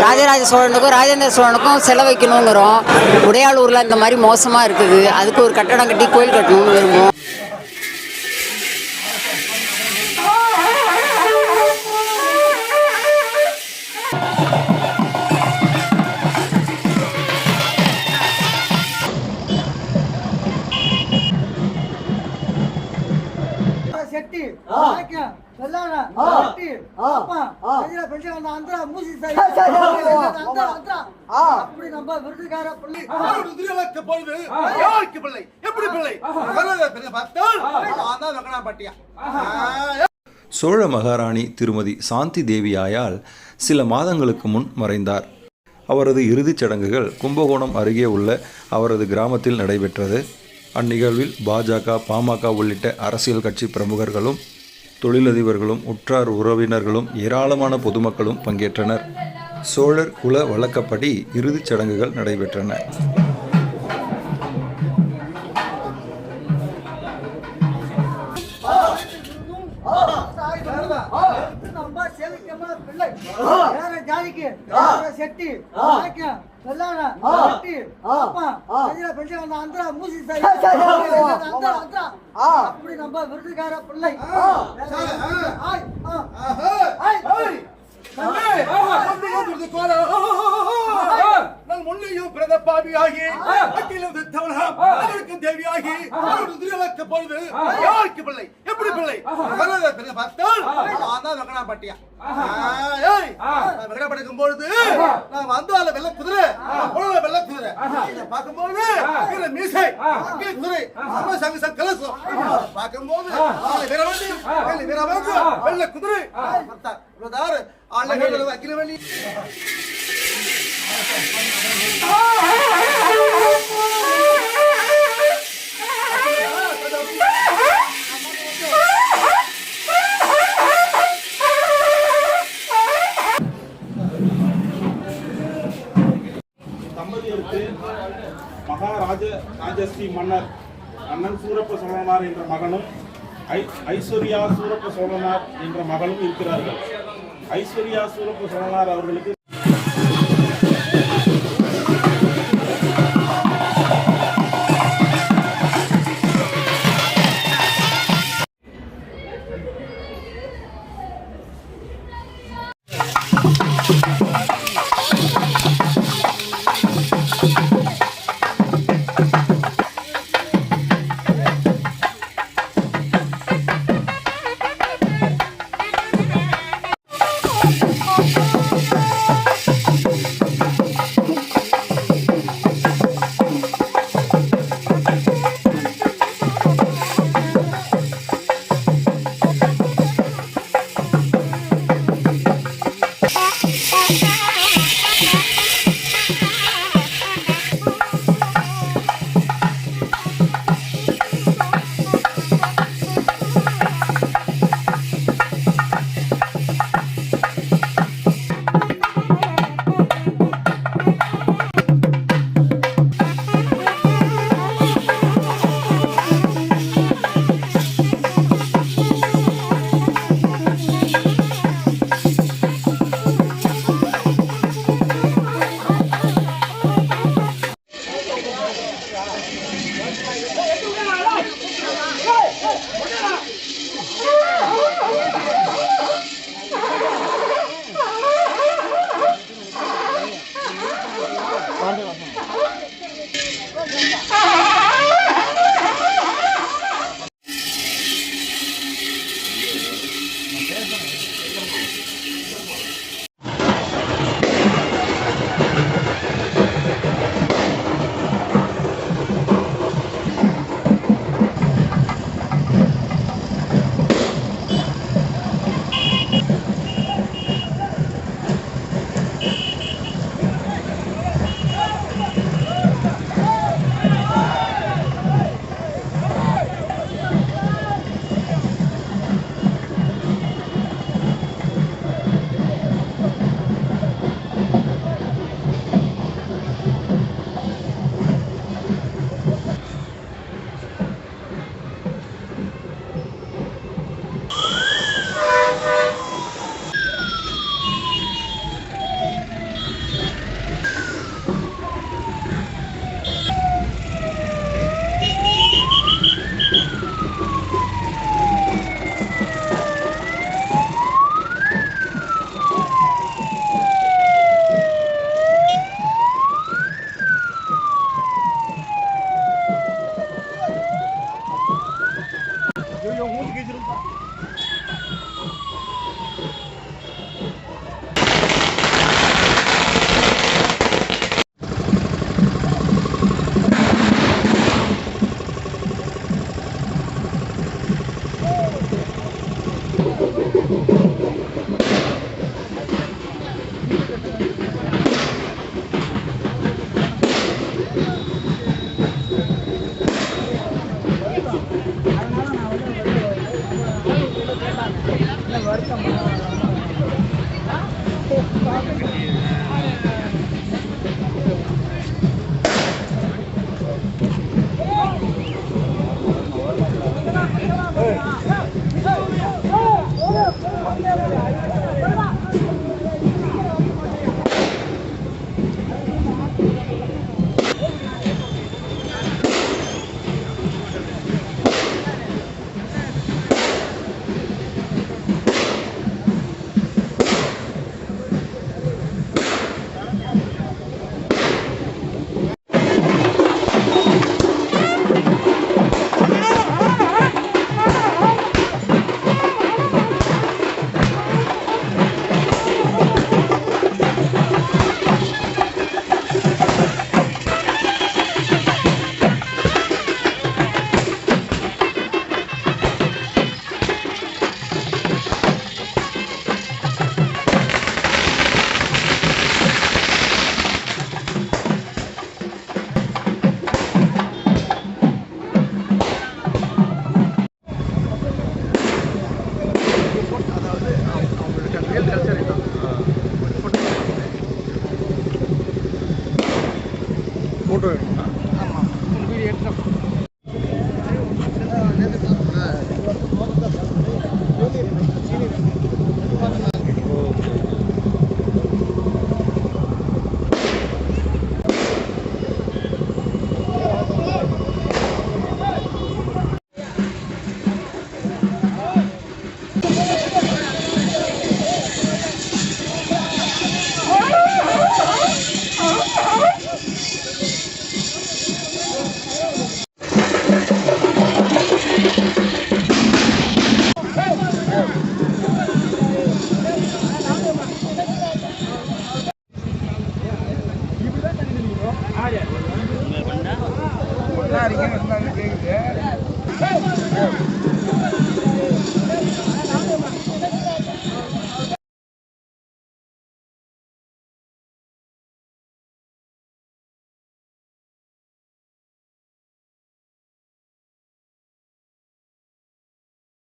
ராஜராஜ சோழனுக்கும் ராஜேந்திர சோழனுக்கும் செல வைக்கணுங்கிறோம் உடையாளூரில் இந்த மாதிரி மோசமாக இருக்குது அதுக்கு ஒரு கட்டடம் கட்டி கோயில் கட்டணும்னு விரும்புவோம் ಶೆಟ್ಟಿ ಹಾಕ್ಯ ಕಲ್ಯಾಣ ಶೆಟ್ಟಿ ಅಪ್ಪ கதிர பெஞ்ச அந்த அந்தரா மூசி சாய் அந்த அந்த அப்படி நம்ம விருதுகார பள்ளி. அவருடைய திருவிழாக்கு பொழுது யாருக்கு பிள்ளை? எப்படி பிள்ளை? கல்லறை பிள்ளை பார்த்தால் நான் தான் வெங்கடாப்பட்டியா சோழ மகாராணி திருமதி சாந்தி தேவியாயால் சில மாதங்களுக்கு முன் மறைந்தார். அவரது இறுதிச் சடங்குகள் கும்பகோணம் அருகே உள்ள அவரது கிராமத்தில் நடைபெற்றது. அந்நிகழ்வில் பாஜக பாமக உள்ளிட்ட அரசியல் கட்சி பிரமுகர்களும் தொழிலதிபர்களும் உற்றார் உறவினர்களும் ஏராளமான பொதுமக்களும் பங்கேற்றனர். சோழர் குல வழக்கப்படி இறுதிச் சடங்குகள் நடைபெற்றன. செட்டி அப்படி நம்ம விருதுகார பிள்ளை நான் முன்னையும் பிறந்த பாவியாகி அக்கிலும் அவருக்கு தேவியாகி அவருடைய பொழுது யாருக்கு பிள்ளை எப்படி பிள்ளை? பார்த்தால் நான் தான் வெங்கடாப்பட்டியா வெங்கடாப்பட்டிக்கும் பொழுது நான் வந்தால வெள்ள குதிரை உழல வெள்ள குதிரை. பார்க்கும்போது மீசை குதிரை. அம்மா சங்க சங்க கலசம். பார்க்கும்போது வீரவண்டி வெள்ள குதிரை. பார்த்தார் ஆளுநர் அகிலவள்ளி தம்பதியருக்கு ராஜஸ்ரீ மன்னர் அண்ணன் சூரப்ப சோழனார் என்ற மகனும் ஐஸ்வர்யா சூரப்ப சோழனார் என்ற மகளும் இருக்கிறார்கள் ஐஸ்வர்யா சூரப்ப சோழனார் அவர்களுக்கு